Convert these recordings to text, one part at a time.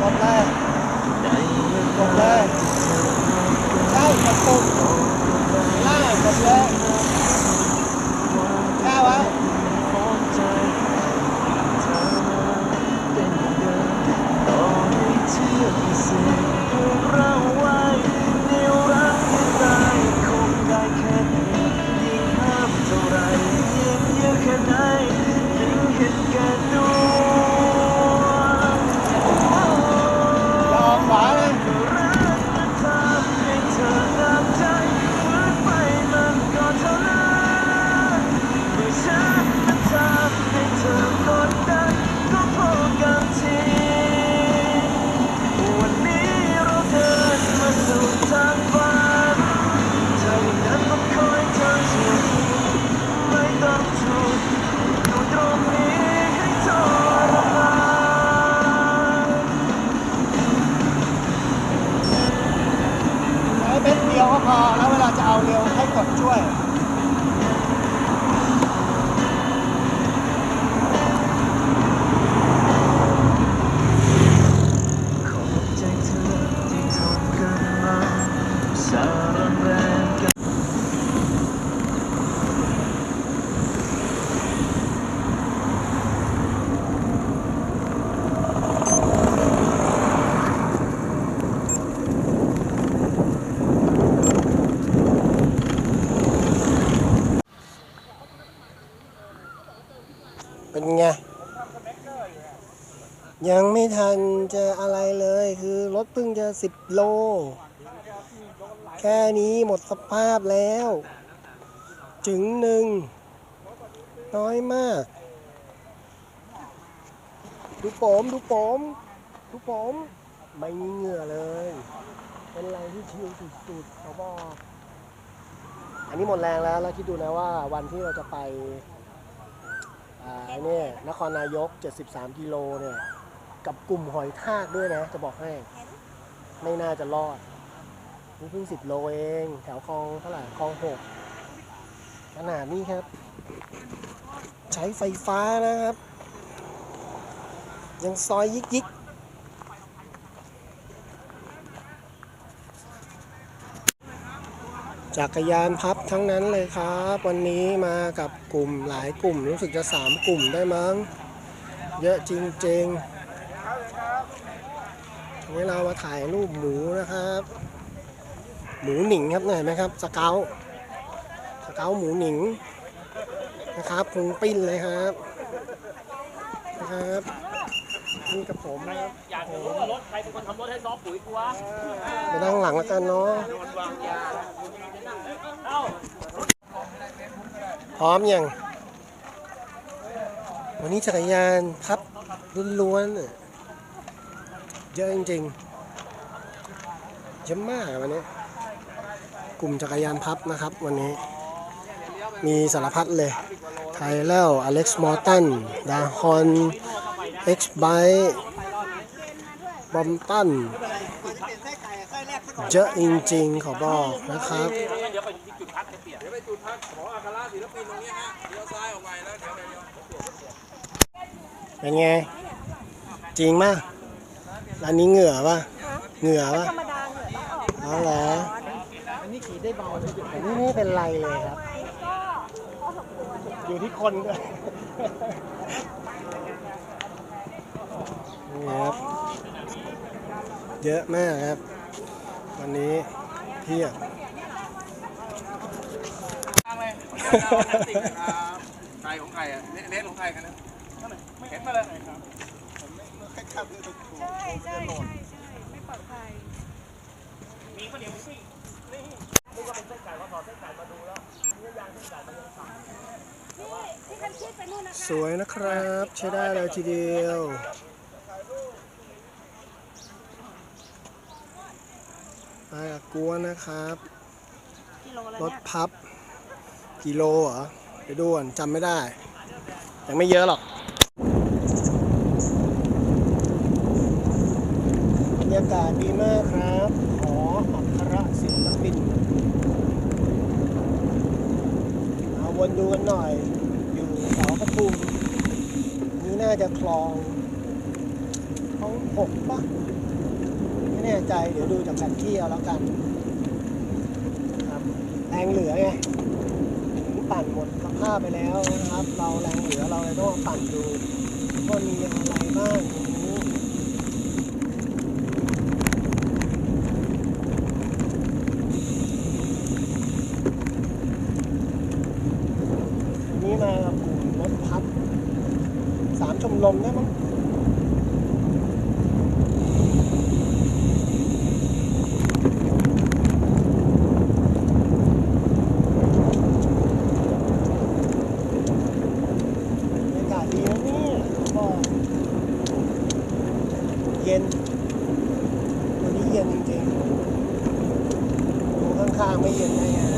กด ทันจะอะไรเลย คือรถเพิ่งจะสิบโล แค่นี้หมดสภาพแล้วจึงหนึ่ง น้อยมาก ดูผมดูผมดูผมไม่มีเหงื่อเลย เป็นอะไรที่ชิลสุดๆเขาบอกอันนี้หมดแรงแล้ว แล้วคิดดูนะว่าวันที่เราจะไปอ่าเนี่ยนครนายก 73 กิโลเนี่ย กับกลุ่มหอยทากด้วยนะ จะบอกให้ ไม่น่าจะรอดนี่เพิ่ง10โลเอง แถวคลองเท่าไหร่คลอง6ขนาดนี้ครับ ใช้ไฟฟ้านะครับ ยังซอยยิกยิกจักรยานพับทั้งนั้นเลยครับ วันนี้มากับกลุ่มหลายกลุ่มรู้สึกจะสามกลุ่มได้มั้ง เยอะจริง ๆ นนี้เรามาถ่ายรูปหมูนะครับ หมูหนิงครับเห็นไหมครับ สเกลสเกลหมูหนิงนะครับพุงปิ้นเลยครับนะครับนี่กับผมนะครับอยากจะรู้ว่ารถใครเป็นคนทำรถให้ซอฟปุ๋ยกูวะไปนั่งหลังแล้วกันเนาะเอ้าพร้อมยังวันนี้จักรยานพับล้วนๆน่ะ เยอะจริงๆเยอะมากวันนี้ กลุ่มจักรยานพับนะครับ วันนี้ มีสารพัดเลย ไทเลลอเล็กซ์มอร์ตัน ดาฮอน เอ็กซ์ไบบอมตัน เยอะจริงๆ ขอบอกนะครับเป็นไง จริงมาก ร้านนี้เหงื่อป่ะเหงื่อป่ะธรรมดาเหงื่อต้องออกอ๋อเหรออันนี้ขี่ได้เบาอันนี้ไม่เป็นไรเลยครับไหมก็พอสมควรอย่างอยู่ที่คนด้วยนี่ครับ เยอะมากครับ วันนี้เพียบใครของใครอะเลเลสของใครกันนะเห็นมาเลย ใช่ใช่ใช่ไม่ปลอดภัย มีข้าวเหนียวปิ้งนี่นึกว่าเป็นเส้นไก่พอถอเส้นไก่มาดูแล้วเนื้อยางเส้นไก่มันยังสั่นพี่ที่คันชิดไปนู่นนะคะสวยนะครับ ใช้ได้เลยทีเดียว ไปกับกวนนะครับ กิโลละรถเนี่ยพับ กิโลเหรอ ไปดูก่อนจำไม่ได้ ยังไม่เยอะหรอกบรรยากาศดีมากครับหออัครศิลปิน เอาวนดูกันหน่อย อยู่แถวปทุมนี่น่าจะคลองคลองหกปะไม่แน่ใจ เดี๋ยวดูจากแผนที่เอาแล้วกัน ครับแรงเหลือไงถึงปั่นหมดสภาพไปแล้วนะครับ เราแรงเหลือเราเลยต้องปั่นดูว่ามีอะไรบ้างตรงนี้ วันนี้มากับกลุ่มรถพับ สามได้มั้งบรรยากาศดีนะนี่ยก็เย็นวันนี้เย็นจริงๆดูข้างๆไม่เย็นได้ไง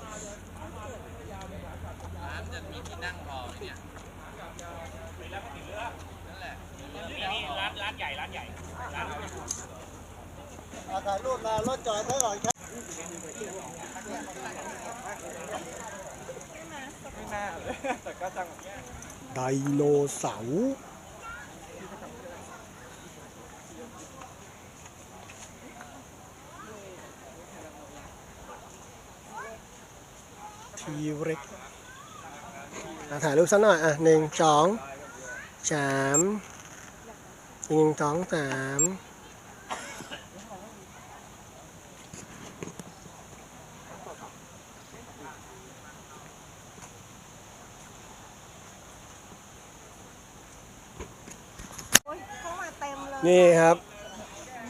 ตี๋ยวรสเด็ดร้านร้านใหญ่ร้านใหญ่เอาถ่ายรูปมารถจอดไว้ก่อนครับไดโนเสาร์ ทีเร็กถ่ายรูปสักหน่อย อะหนึ่งสองสามหนึ่งสองสามโอ๊ยเข้ามาเต็มเลยนี่ครับ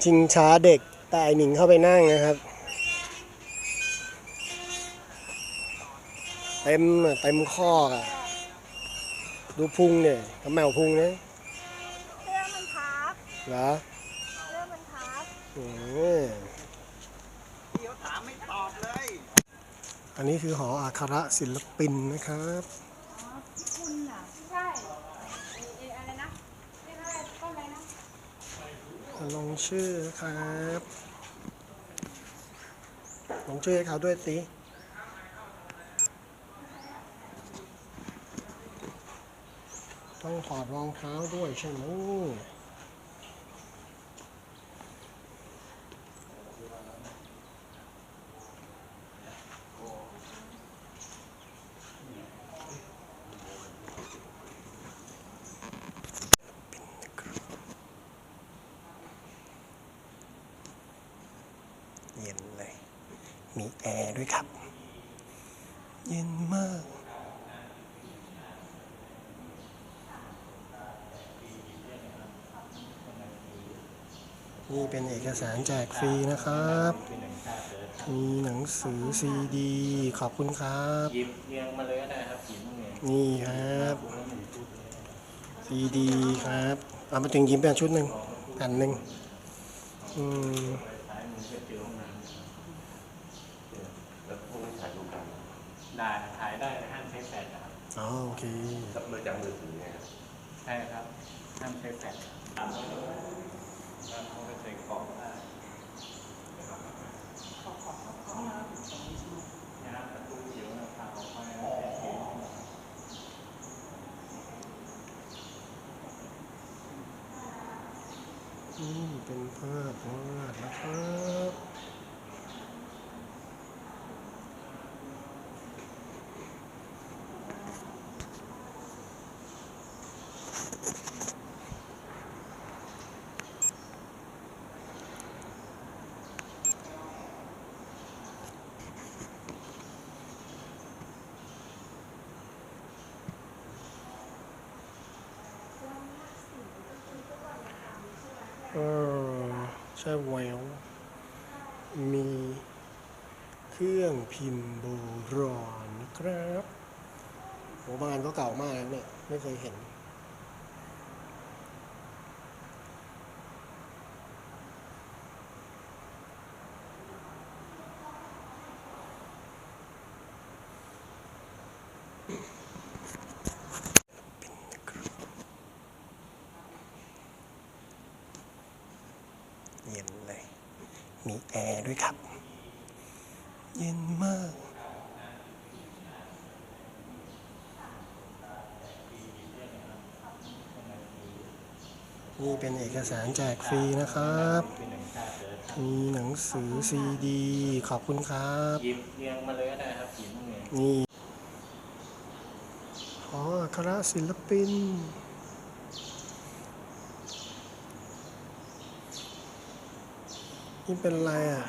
ชิงช้าเด็กแต่ไอหนิงเข้าไปนั่งนะครับ เต็มอะเต็มข้อกอะดูพุงเนี่ยกระแมวพุงเนี่ยเสื้อมันพับเหรอเสื้อมันพับอืมเดี๋ยวถามไม่ตอบเลย อันนี้คือหออัครศิลปินนะครับใช่อะไรนะเรียกอะไรต้นอะไรนะลงชื่อครับ ลงชื่อให้เขาด้วยสิ ต้องถอดรองเท้าด้วยใช่ไหมเย็นเลย มีแอร์ด้วยครับ เย็นมาก นี่เป็นเอกสารแจกฟรีนะครับ มีหนังสือซีดี ขอบคุณครับหยิบเรียงมาเลยก็ได้ครับหยิบมาเลยนี่ครับซีดีครับ เอามาถึงยิ้มเป็นชุดหนึ่งแผ่นหนึ่งอืมได้ถ่ายได้แต่ห้ามใช้แฟลชนะครับอ๋อโอเคมือจับมือถือไงใช่ครับห้ามใช้แฟล ชครับเขาไปใส่ของได้นะครับประตูเขียวนะครับออกมาแล้วแจกฟรีนี่เป็นภาพวาดนะครับ เออใช่แววมีเครื่องพิมพ์โบราณนะครับโหบางอันก็เก่ามากแล้วเนี่ย ไม่เคยเห็น เย็นเลย มีแอร์ด้วยครับ เย็ นมากนี่เป็นเอกสารแจกฟรีนะครับ มีหนังสือซีดี ขอบคุณครับหยิบเรียงมาเลยก็ได้ครับหยิบมาเลยนี่ขออัครศิลปินนี่เป็นอะไรอะ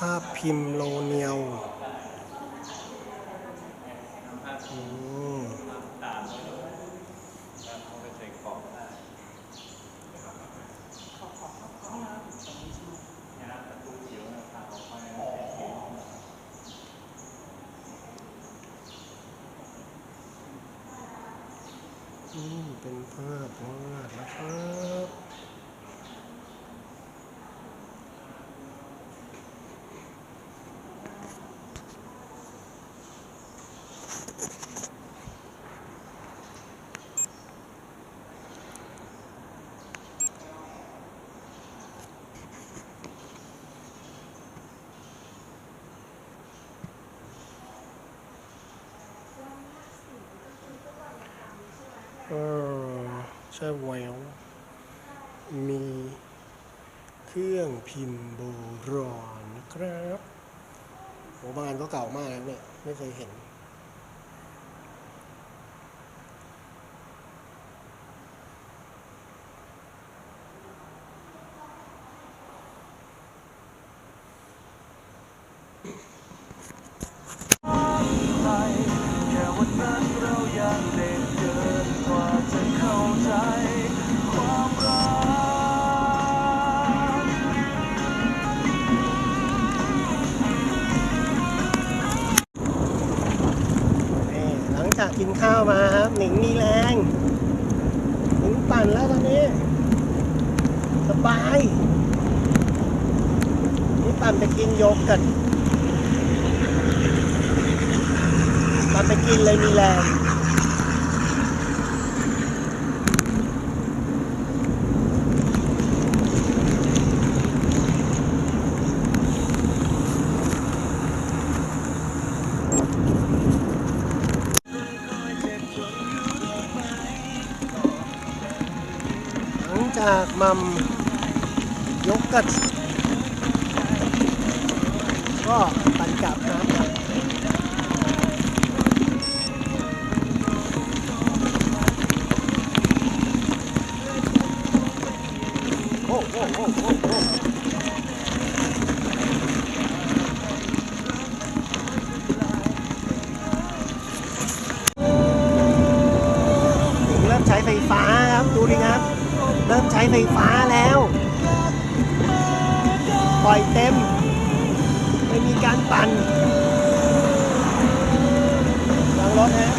ภาพพิมพ์โลเนียวอืมเขาไปใส่กล่องได้นะครับประตูเขียวนะครับออกมาแล้วแจกฟรีนี่เป็นภาพวาดนะครับ เออใช่แววมีเครื่องพิมพ์โบราณนะครับโหบางอันก็เก่ามากแล้วเนี่ย ไม่เคยเห็น ข้าวมาครับ หนิงมีแรง หนิงปั่นแล้วตอนนี้ สบาย นี่ปั่นไปกินโยเกิร์ตปั่นไปกินเลยมีแรงากมัมยกกันก็ปันกลับน้ำครับถึงเริ่มใช้ไฟฟ้าครับ ดูดิครับ เริ่มใช้ไฟฟ้าแล้ว ปล่อยเต็ม ไม่มีการปั่นวางรถฮะ